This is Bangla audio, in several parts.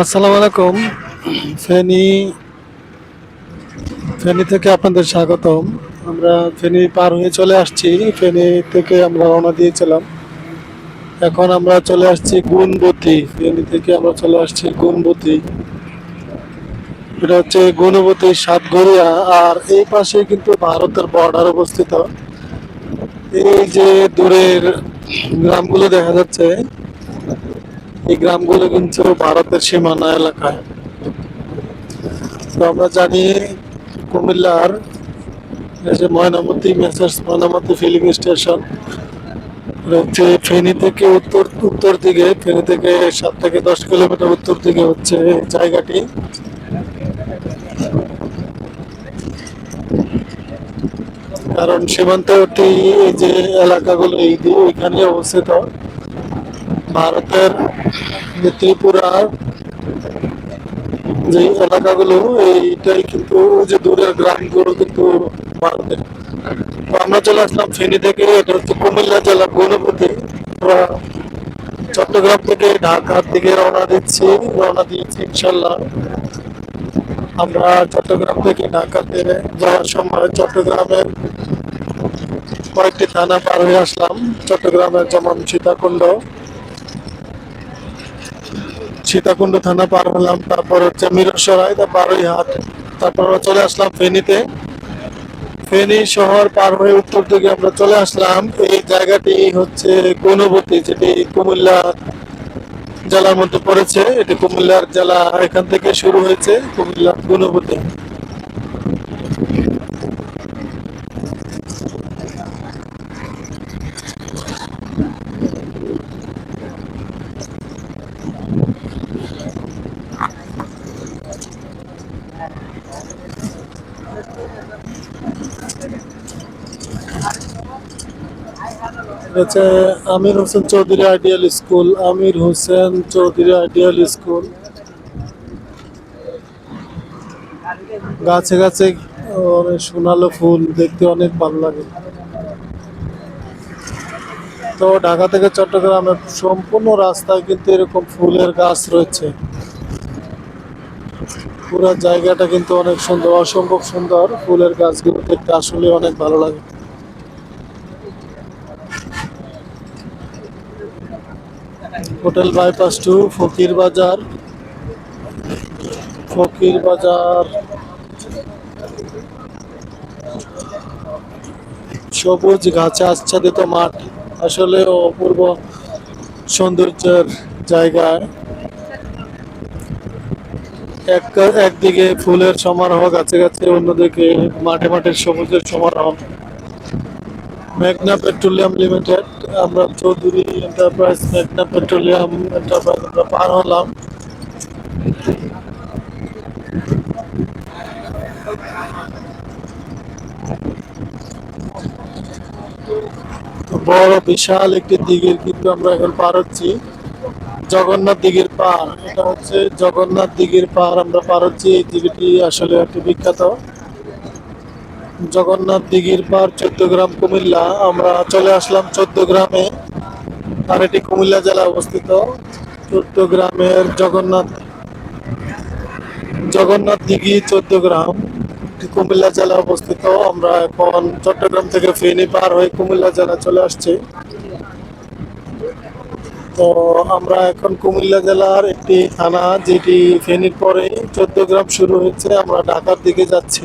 আসসালামু আলাইকুম। ফেনী ফেনী থেকে আপনাদের স্বাগতম। আমরা ফেনী পার হয়ে চলে আসছি। ফেনী থেকে আমরা রওনা দিয়েছিলাম। এখন আমরা চলে আসছি গুণবতী ফেনী থেকে আমরা চলে আসছি গুণবতী এটা হচ্ছে গুণবতী সাতগড়িয়া। আর এই পাশে কিন্তু ভারতের বর্ডার অবস্থিত। এই যে দূরের গ্রামগুলো দেখা যাচ্ছে এই গ্রামগুলো কিন্তু ভারতের সীমানা এলাকায়। তো আমরা জানি কুমিল্লার যে Mainamati Messrs Mainamati filling station হচ্ছে ফেনী থেকে উত্তর উত্তর দিকে, ফেনী থেকে সাত থেকে দশ কিলোমিটার উত্তর দিকে হচ্ছে জায়গাটি। কারণ সীমান্তবর্তী এই যে এলাকাগুলো এই দিয়ে ওইখানে অবস্থিত। ভারতের যে ত্রিপুরার যে এলাকাগুলো, এইটাই কিন্তু যে দূরের গ্রামগুলো কিন্তু ভারতের। তো আমরা চলে আসলাম ফেনী থেকে, এটা হচ্ছে কুমিল্লা জেলার গণপতি আমরা চট্টগ্রাম থেকে ঢাকার দিকে রওনা দিচ্ছি, রওনা দিয়েছি ইনশাল্লাহ আমরা চট্টগ্রাম থেকে ঢাকাতে যাওয়ার সময় চট্টগ্রামের কয়েকটি থানা পার হয়ে আসলাম, চট্টগ্রামের যেমন সীতাকুণ্ড সীতাকুণ্ড থানা পার হলাম, তারপর হচ্ছে মিরসরাই তারপর হাট, তারপর চলে আসলাম ফেনীতে। ফেনী শহর পার হয়ে উত্তর দিকে আমরা চলে আসলাম। এই জায়গাটি হচ্ছে গুণবতী, যেটি কুমিল্লা জেলার মধ্যে পড়েছে। এটি কুমিল্লার জেলা এখান থেকে শুরু হয়েছে, কুমিল্লার Gunabati. Amir Hossain Chowdhury ideal school, Amir Hossain Chowdhury ideal school. গাছে গাছে, অনেক সোনালো ফুল, দেখতে অনেক ভালো লাগে। তো ঢাকা থেকে চট্টগ্রামের সম্পূর্ণ রাস্তায় কিন্তু এরকম ফুলের গাছ রয়েছে। পুরো জায়গাটা কিন্তু অনেক সুন্দর, অসম্ভব সুন্দর ফুলের গাছগুলো দেখতে আসলে অনেক ভালো লাগে। হোটেল বাইপাস টু, ফকির বাজার। ফকির বাজার। সবুজ গাছে আচ্ছাদিত মাঠ, আসলে অপূর্ব সৌন্দর্যের জায়গায় এক একদিকে ফুলের সমারোহ, গাছে গাছে, অন্যদিকে মাঠে মাঠে সবুজের সমারোহ। মেঘনা পেট্রোলিয়াম লিমিটেড, আমরা চৌধুরী এন্টারপ্রাইজ মেঘনা পেট্রোলিয়াম এন্টারপ্রাইজ আমরা পার হলাম। বড়, বিশাল একটি দিঘির কিন্তু আমরা এখন পার হচ্ছি। জগন্নাথ দিঘির পার, এটা হচ্ছে জগন্নাথ দিঘির পার আমরা পার হচ্ছি। এই দিঘিটি আসলে একটি বিখ্যাত। জগন্নাথ দিঘির পার চোদ্দগ্রাম কুমিল্লা। আমরা চলে আসলাম চোদ্দগ্রামে। আর এটি কুমিল্লা জেলা অবস্থিত। চোদ্দগ্রামের জগন্নাথ জগন্নাথ দিঘি চোদ্দগ্রাম। কুমিল্লা জেলা অবস্থিত। আমরা এখন চট্টগ্রাম থেকে ফেনী পার হয়ে কুমিল্লা জেলা চলে আসছি। তো আমরা এখন কুমিল্লা জেলার একটি থানা, যেটি ফেনীর পরে চোদ্দগ্রাম শুরু হয়েছে। আমরা ঢাকার দিকে যাচ্ছি।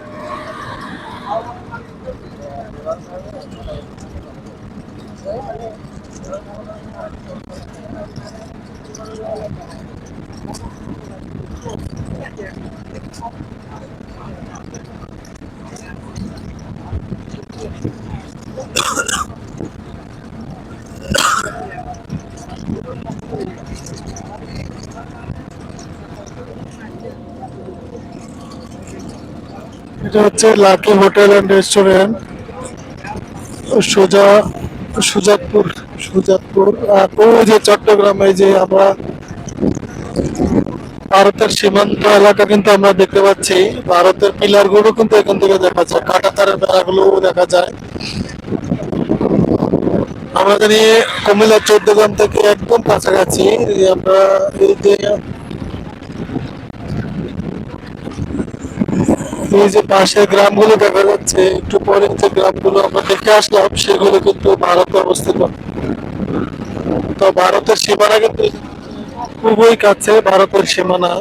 এটা হচ্ছে লাকি হোটেল অ্যান্ড রেস্টুরেন্ট। সোজা, সুজাতপুর সুজাতপুর, আর ওই যে চট্টগ্রামে যে আমরা ভারতের সীমান্ত এলাকা কিন্তু আমরা দেখতে পাচ্ছি। ভারতের পিলারগুলো কিন্তু এখান থেকে দেখা যায় কাটা তারের বেড়াগুলো দেখা যায়। আমরা জানি কুমিল্লা, চৌদ্দগ্রাম থেকে একদম কাছাকাছি। আমরা, এই যে এই যে পাশের গ্রামগুলো দেখা যাচ্ছে, একটু পরে যে গ্রামগুলো আমরা দেখে আসলাম, সেগুলো কিন্তু ভারতে অবস্থিত। তো ভারতের সীমানা কিন্তু খুবই কাছে, ভারতের সীমানা।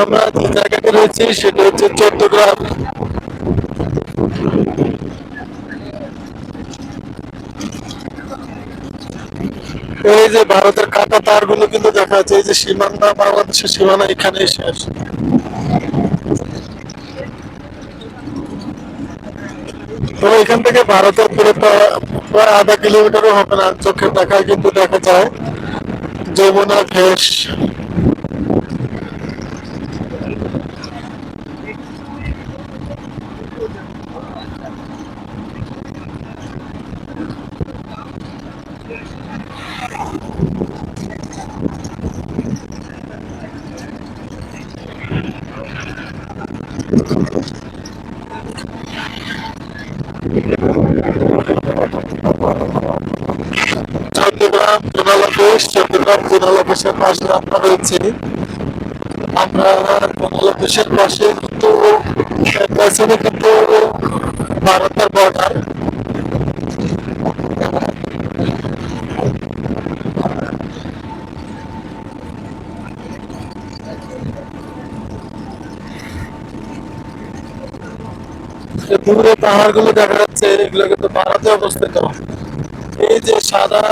আমরা যে জায়গাতে রয়েছি, সেটা হচ্ছে চট্টগ্রাম। এই যে ভারতের কাটা তারগুলো কিন্তু দেখা যাচ্ছে, এই যে সীমানা, বাংলাদেশের সীমানা এখানেই শেষ। তবে এখান থেকে ভারতের পুরো প্রায় আধা কিলোমিটারও হবে না, চোখের দেখায় কিন্তু দেখা যায়। যমুনা ঘেস চট্টগ্রাম কোনালাপেশ চট্টগ্রাম জোনাল পাশে আমরা রয়েছে আমরা কোনালাপেশের পাশে কিন্তু কিন্তু ভারতের বর্ডার দূরে পাহাড়গুলো দেখা যাচ্ছে এগুলো কিন্তু ভারতে অবস্থিত। এই যে সাদা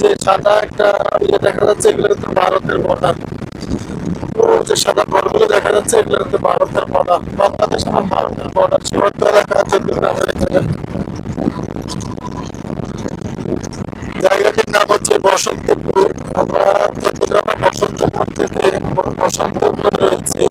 যে সাদা একটা ইয়ে দেখা যাচ্ছে এগুলো কিন্তু ভারতের বর্ডার যে সাদা ঘরগুলো দেখা যাচ্ছে এগুলো কিন্তু ভারতের বর্ডার বাংলাদেশ এবং ভারতের বর্ডার সীমান্ত এলাকা চট্টগ্রামের এখানে জায়গাটির নাম হচ্ছে বসন্তপুর আমরা চট্টগ্রামের বসন্তপুর থেকে বসন্তপুর রয়েছে।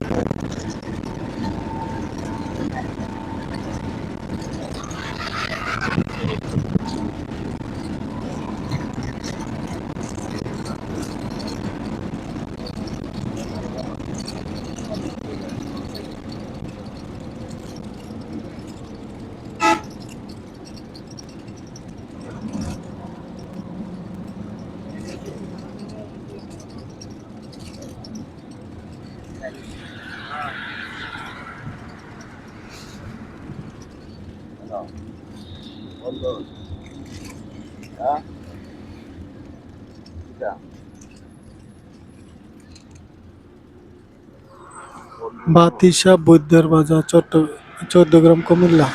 বাতিসা, বৈদ্যের বাজার, চট্ট চৌদ্দগ্রাম কুমিল্লা।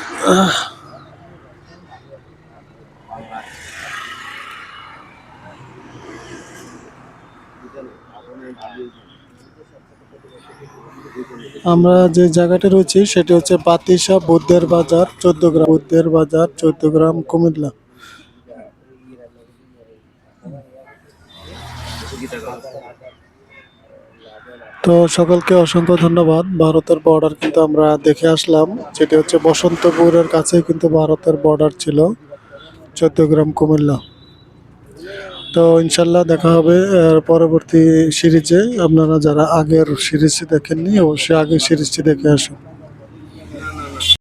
আমরা যে জায়গাটা রয়েছি, সেটা হচ্ছে বাতিসা বৌদ্ধের বাজার চৌদ্দগ্রাম বৌদ্ধের বাজার চৌদ্দগ্রাম কুমিল্লা। তো সকলকে অসংখ্য ধন্যবাদ। ভারতের বর্ডার কিন্তু আমরা দেখে আসলাম। যেটি হচ্ছে বসন্তপুরের কাছে কিন্তু ভারতের বর্ডার ছিল। চৌদ্দগ্রাম, কুমিল্লা। তো ইনশাল্লাহ দেখা হবে পরবর্তী সিরিজে। আপনারা যারা আগের সিরিজটি দেখেননি, অবশ্যই আগের সিরিজটি দেখে আসুন।